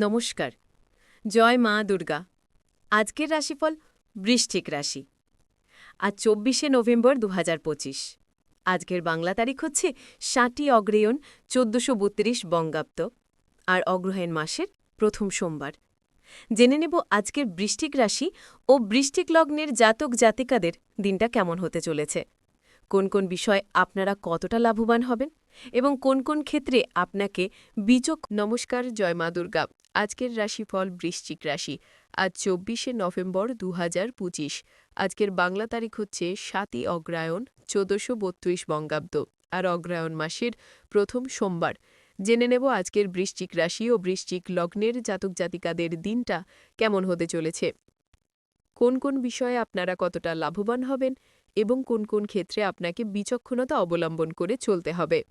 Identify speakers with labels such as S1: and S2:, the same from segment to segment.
S1: নমস্কার। জয় মা দুর্গা। আজকের রাশিফল বৃষ্টিক রাশি। আজ চব্বিশে নভেম্বর দু হাজার পঁচিশ। আজকের বাংলা তারিখ হচ্ছে ষাটই অগ্রেয়ন চোদ্দশো বত্রিশ বঙ্গাব্দ। আর অগ্রহায়ণ মাসের প্রথম সোমবার। জেনে নেব আজকের বৃষ্টিক রাশি ও বৃষ্টিক লগ্নের জাতক জাতিকাদের দিনটা কেমন হতে চলেছে। কোন কোন বিষয় আপনারা কতটা লাভবান হবেন? এবং কোন কোন ক্ষেত্রে আপনাকে বিচক নমস্কার, জয় মা দুর্গা। আজকের রাশিফল বৃশ্চিক রাশি। আজ চব্বিশে নভেম্বর দু হাজার পঁচিশ। আজকের বাংলা তারিখ হচ্ছে সাতই অগ্রায়ণ, চোদ্দশো বত্রিশ বঙ্গাব্দ। আর অগ্রায়ণ মাসের প্রথম সোমবার। জেনে নেব আজকের বৃশ্চিক রাশি ও বৃশ্চিক লগ্নের জাতক জাতিকাদের দিনটা কেমন হতে চলেছে। কোন কোন বিষয়ে আপনারা কতটা লাভবান হবেন? এবং কোন কোন ক্ষেত্রে আপনাকে বিচক্ষণতা অবলম্বন করে চলতে হবে।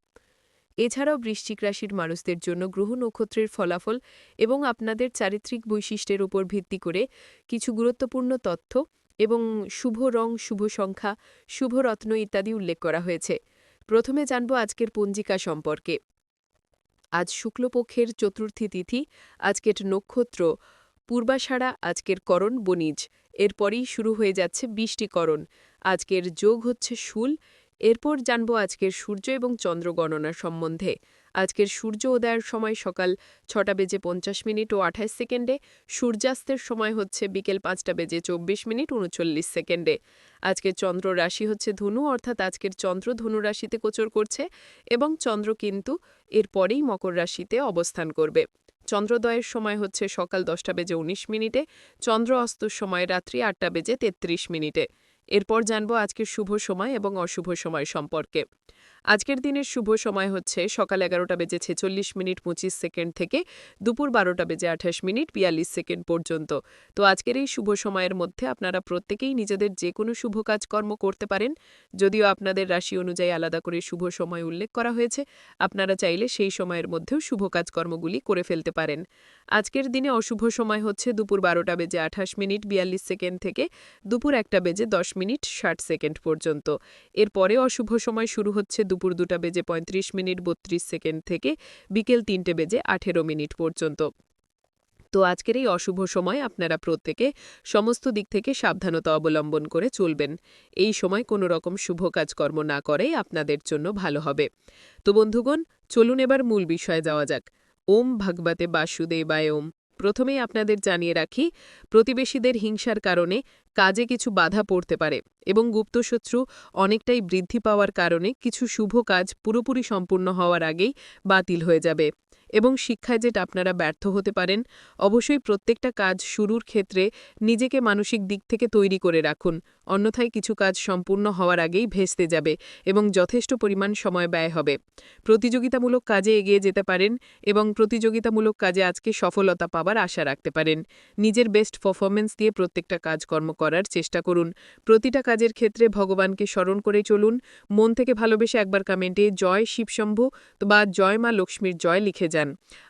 S1: এছাড়াও বৃশ্চিক রাশির মানুষদের জন্য গ্রহ নক্ষত্রের ফলাফল এবং আপনাদের চারিত্রিক বৈশিষ্ট্যের উপর ভিত্তি করে কিছু গুরুত্বপূর্ণ তথ্য এবং শুভ রং, শুভ সংখ্যা, শুভ রত্ন ইত্যাদি উল্লেখ করা হয়েছে। প্রথমে জানব আজকের পঞ্জিকা সম্পর্কে। আজ শুক্লপক্ষের চতুর্থী তিথি, আজকের নক্ষত্র পূর্বাষাঢ়া আজকের করণ বনিজ এরপরই শুরু হয়ে যাচ্ছে বৃষ্টিকরণ আজকের যোগ হচ্ছে শুল। এরপর জানব আজকের সূর্য এবং চন্দ্র গণনা সম্বন্ধে। আজকের সূর্য উদয়ের সময় সকাল ছটা বেজে পঞ্চাশ মিনিট ও আঠাশ সেকেন্ডে। সূর্যাস্তের সময় হচ্ছে বিকেল পাঁচটা বেজে চব্বিশ মিনিট উনচল্লিশ সেকেন্ডে। আজকের চন্দ্র রাশি হচ্ছে ধনু, অর্থাৎ আজকের চন্দ্র ধনু রাশিতে গোচর করছে এবং চন্দ্র কিন্তু এরপরেই মকর রাশিতে অবস্থান করবে। চন্দ্রোদয়ের সময় হচ্ছে সকাল দশটা বেজে উনিশ মিনিটে, চন্দ্র অস্তর সময় রাত্রি আটটা বেজে তেত্রিশ মিনিটে। এরপর জানব আজকের শুভ সময় এবং অশুভ সময় সম্পর্কে। আজকের দিনের শুভ সময় হচ্ছে সকাল এগারোটা বেজে ছেচল্লিশ মিনিট পঁচিশ সেকেন্ড থেকে দুপুর বারোটা বেজে আঠাশ মিনিট বিয়াল্লিশ সেকেন্ড পর্যন্ত। তো আজকের এই শুভ সময়ের মধ্যে আপনারা প্রত্যেকেই নিজেদের যে কোনো শুভ কাজকর্ম করতে পারেন। যদিও আপনাদের রাশি অনুযায়ী আলাদা করে শুভ সময় উল্লেখ করা হয়েছে, আপনারা চাইলে সেই সময়ের মধ্যেও শুভ কাজকর্মগুলি করে ফেলতে পারেন। আজকের দিনে অশুভ সময় হচ্ছে দুপুর বারোটা বেজে আঠাশ মিনিট বিয়াল্লিশ সেকেন্ড থেকে দুপুর একটা বেজে দশ মিনিট ষাট সেকেন্ড পর্যন্ত। এরপরে অশুভ সময় শুরু হচ্ছে দুপুর দুটা বেজে পঁয়ত্রিশ মিনিট বত্রিশ সেকেন্ড থেকে বিকেল তিনটে বেজে আঠেরো মিনিট পর্যন্ত। তো আজকের এই অশুভ সময় আপনারা প্রত্যেকে সমস্ত দিক থেকে সাবধানতা অবলম্বন করে চলবেন। এই সময় কোনো রকম শুভ কাজকর্ম না করেই আপনাদের জন্য ভালো হবে। তো বন্ধুগণ, চলুন এবার মূল বিষয়ে যাওয়া যাক। ওম ভাগবতে বাসুদেবায় ওম। প্রথমেই আপনাদের জানিয়ে রাখি, প্রতিবেশীদের হিংসার কারণে কাজে কিছু বাধা পড়তে পারে এবং গুপ্তশত্রু অনেকটাই বৃদ্ধি পাওয়ার কারণে কিছু শুভ কাজ পুরোপুরি সম্পূর্ণ হওয়ার আগেই বাতিল হয়ে যাবে। এবং শিক্ষায় যেটা আপনারা ব্যর্থ হতে পারেন, অবশ্যই প্রত্যেকটা কাজ শুরুর ক্ষেত্রে নিজেকে মানসিক দিক থেকে তৈরি করে রাখুন। অন্যথায় কিছু কাজ সম্পূর্ণ হওয়ার আগেই ভেস্তে যাবে এবং যথেষ্ট পরিমাণ সময় ব্যয় হবে। প্রতিযোগিতামূলক কাজে এগিয়ে যেতে পারেন এবং প্রতিযোগিতামূলক কাজে আজকে সফলতা পাবার আশা রাখতে পারেন। নিজের বেস্ট পারফরমেন্স দিয়ে প্রত্যেকটা কাজকর্ম করার চেষ্টা করুন। প্রতিটা কাজের ক্ষেত্রে ভগবানকে স্মরণ করে চলুন। মন থেকে ভালোবেসে একবার কমেন্টে জয় শিবশম্ভু বা জয় মা লক্ষ্মীর জয় লিখে যান।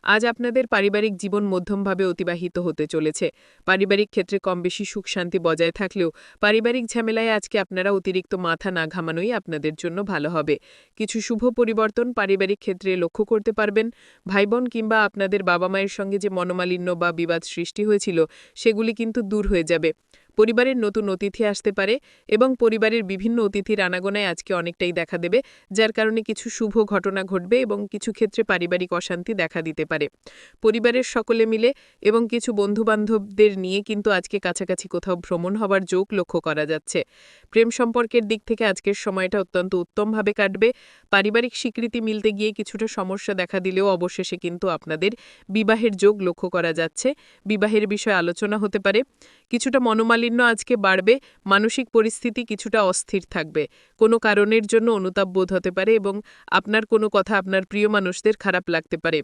S1: আজ আপনাদের পারিবারিক জীবন মধ্যমভাবে অতিবাহিত হতে চলেছে। পারিবারিক ক্ষেত্রে কম বেশি সুখ শান্তি বজায় থাকলেও পারিবারিক ঝামেলায় আজকে আপনারা অতিরিক্ত মাথা না ঘামানোই আপনাদের জন্য ভালো হবে। কিছু শুভ পরিবর্তন পারিবারিক ক্ষেত্রে লক্ষ্য করতে পারবেন। ভাইবোন কিংবা আপনাদের বাবা মায়ের সঙ্গে যে মনোমালিন্য বা বিবাদ সৃষ্টি হয়েছিল, সেগুলি কিন্তু দূর হয়ে যাবে। পরিবারের নতুন অতিথি আসতে পারে এবং পরিবারের বিভিন্ন অতিথির আনাগোনায় আজকে অনেকটাই দেখা দেবে, যার কারণে কিছু শুভ ঘটনা ঘটবে এবং কিছু ক্ষেত্রে পারিবারিক অশান্তি দেখা দিতে পারে। পরিবারের সকলে মিলে এবং কিছু বন্ধুবান্ধবদের নিয়ে কিন্তু আজকে কাছাকাছি কোথাও ভ্রমণ হবার যোগ লক্ষ্য করা যাচ্ছে। প্রেম সম্পর্কের দিক থেকে আজকের সময়টা অত্যন্ত উত্তমভাবে কাটবে। পারিবারিক স্বীকৃতি মিলতে গিয়ে কিছুটা সমস্যা দেখা দিলেও অবশেষে কিন্তু আপনাদের বিবাহের যোগ লক্ষ্য করা যাচ্ছে। বিবাহের বিষয়ে আলোচনা হতে পারে। কিছুটা মনোমালিন্য আজকে বাড়বে মানসিক পরিস্থিতি কিছুটা অস্থির থাকবে কোনো কারণের জন্য অনুতাপ বোধ হতে পারে এবং আপনার কোনো কথা আপনার প্রিয় মানুষদের খারাপ লাগতে পারে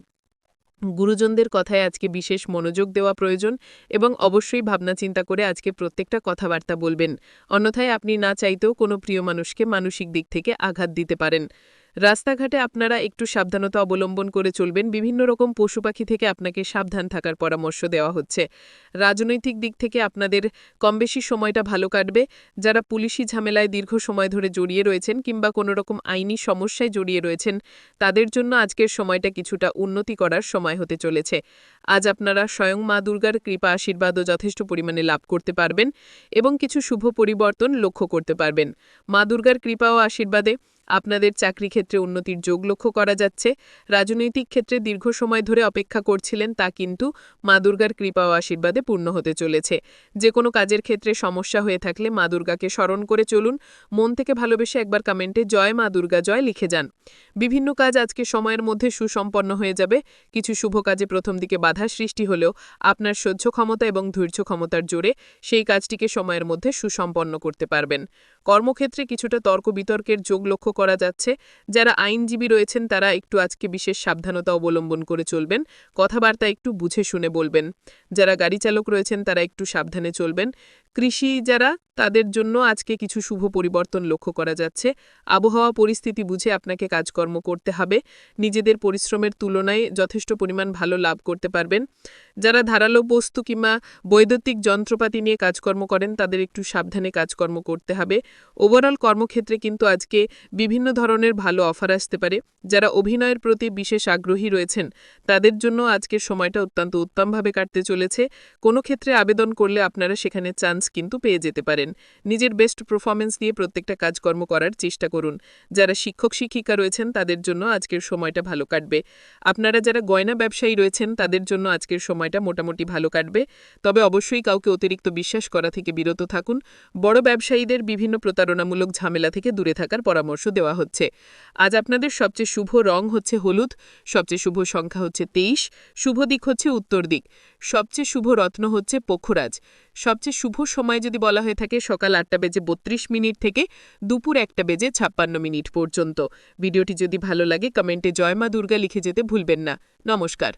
S1: গুরুজনদের কথায় আজকে বিশেষ মনোযোগ দেওয়া প্রয়োজন এবং অবশ্যই ভাবনা চিন্তা করে আজকে প্রত্যেকটা কথাবার্তা বলবেন অন্যথায় আপনি না চাইতেও কোনো প্রিয় মানুষকে মানসিক দিক থেকে আঘাত দিতে পারেন
S2: রাস্তাঘাটে আপনারা একটু সাবধানতা অবলম্বন করে চলবেন। বিভিন্ন রকম পশু পাখি থেকে আপনাকে সাবধান থাকার পরামর্শ দেওয়া হচ্ছে। রাজনৈতিক দিক থেকে আপনাদের কমবেশি সময়টা ভালো কাটবে। যারা পুলিশি ঝামেলায় দীর্ঘ সময় ধরে জড়িয়ে রয়েছেন কিংবা কোনো রকম আইনি সমস্যায় জড়িয়ে রয়েছেন, তাদের জন্য আজকের সময়টা কিছুটা উন্নতি করার সময় হতে চলেছে। আজ আপনারা স্বয়ং মা দুর্গার কৃপা আশীর্বাদও যথেষ্ট পরিমাণে লাভ করতে পারবেন এবং কিছু শুভ পরিবর্তন লক্ষ্য করতে পারবেন। মা দুর্গার কৃপা ও আশীর্বাদে আপনাদের চাকরি ক্ষেত্রে উন্নতির যোগ লক্ষ্য করা যাচ্ছে। রাজনৈতিক ক্ষেত্রে দীর্ঘ সময় ধরে অপেক্ষা করছিলেন তা কিন্তু মা দুর্গার কৃপা ও আশীর্বাদে পূর্ণ হতে চলেছে। যে কোনো কাজের ক্ষেত্রে সমস্যা হয়ে থাকলে মা দুর্গাকে স্মরণ করে চলুন। মন থেকে ভালোবেসে একবার কমেন্টে জয় মা দুর্গা জয় লিখে যান। বিভিন্ন কাজ আজকে সময়ের মধ্যে সুসম্পন্ন হয়ে যাবে। কিছু শুভ কাজে প্রথম দিকে বাধা সৃষ্টি হলেও আপনার সহ্য ক্ষমতা এবং ধৈর্য ক্ষমতার জোরে সেই কাজটিকে সময়ের মধ্যে সুসম্পন্ন করতে পারবেন। কর্মক্ষেত্রে কিছুটা তর্ক বিতর্কের যোগ লক্ষ্য করা যাচ্ছে। যারা আইনজীবী রয়েছেন, তারা একটু আজকে বিশেষ সাবধানতা অবলম্বন করে চলবেন। কথাবার্তা একটু বুঝে শুনে বলবেন। যারা গাড়ি চালক রয়েছেন, তারা একটু সাবধানে চলবেন। কৃষি যারা, তাদের জন্য আজকে কিছু শুভ পরিবর্তন লক্ষ্য করা যাচ্ছে। আবহাওয়া পরিস্থিতি বুঝে আপনাকে কাজকর্ম করতে হবে। নিজেদের পরিশ্রমের তুলনায় যথেষ্ট পরিমাণ ভালো লাভ করতে পারবেন। যারা ধারালো বস্তু কিংবা বৈদ্যুতিক যন্ত্রপাতি নিয়ে কাজকর্ম করেন, তাদের একটু সাবধানে কাজকর্ম করতে হবে। ওভারঅল কর্মক্ষেত্রে কিন্তু আজকে বিভিন্ন ধরনের ভালো অফার আসতে পারে। যারা অভিনয়ের প্রতি বিশেষ আগ্রহী রয়েছেন, তাদের জন্য আজকের সময়টা অত্যন্ত উত্তমভাবে কাটতে চলেছে। কোনো ক্ষেত্রে আবেদন করলে আপনারা সেখানে চান্স কিন্তু পেয়ে যেতে পারেন। নিজের বেস্ট পারফরমেন্স দিয়ে প্রত্যেকটা কাজকর্ম করার চেষ্টা করুন। যারা শিক্ষক, শিক্ষিকা রয়েছেন, তাদের জন্য আজকের সময়টা ভালো কাটবে। আপনারা যারা গয়না ব্যবসায়ী রয়েছেন, তাদের জন্য আজকের সময়টা মোটামুটি ভালো কাটবে। তবে অবশ্যই কাউকে অতিরিক্ত বিশ্বাস করা থেকে বিরত থাকুন। বড় ব্যবসায়ীদের বিভিন্ন প্রতারণামূলক ঝামেলা থেকে দূরে থাকার পরামর্শ দেওয়া হচ্ছে। আজ আপনাদের সবচেয়ে শুভ রং হচ্ছে হলুদ, সবচেয়ে শুভ সংখ্যা হচ্ছে তেইশ, শুভ দিক হচ্ছে উত্তর দিক। সবচেয়ে শুভ রত্ন হচ্ছে পক্ষরাজ। সবচেয়ে শুভ সময় যদি বলা হয়ে থাকে, সকাল আটটা বেজে বত্রিশ মিনিট থেকে দুপুর একটা বেজে ছাপ্পান্ন মিনিট পর্যন্ত। ভিডিওটি যদি ভালো লাগে, কমেন্টে জয়মা দুর্গা লিখে যেতে ভুলবেন না। নমস্কার।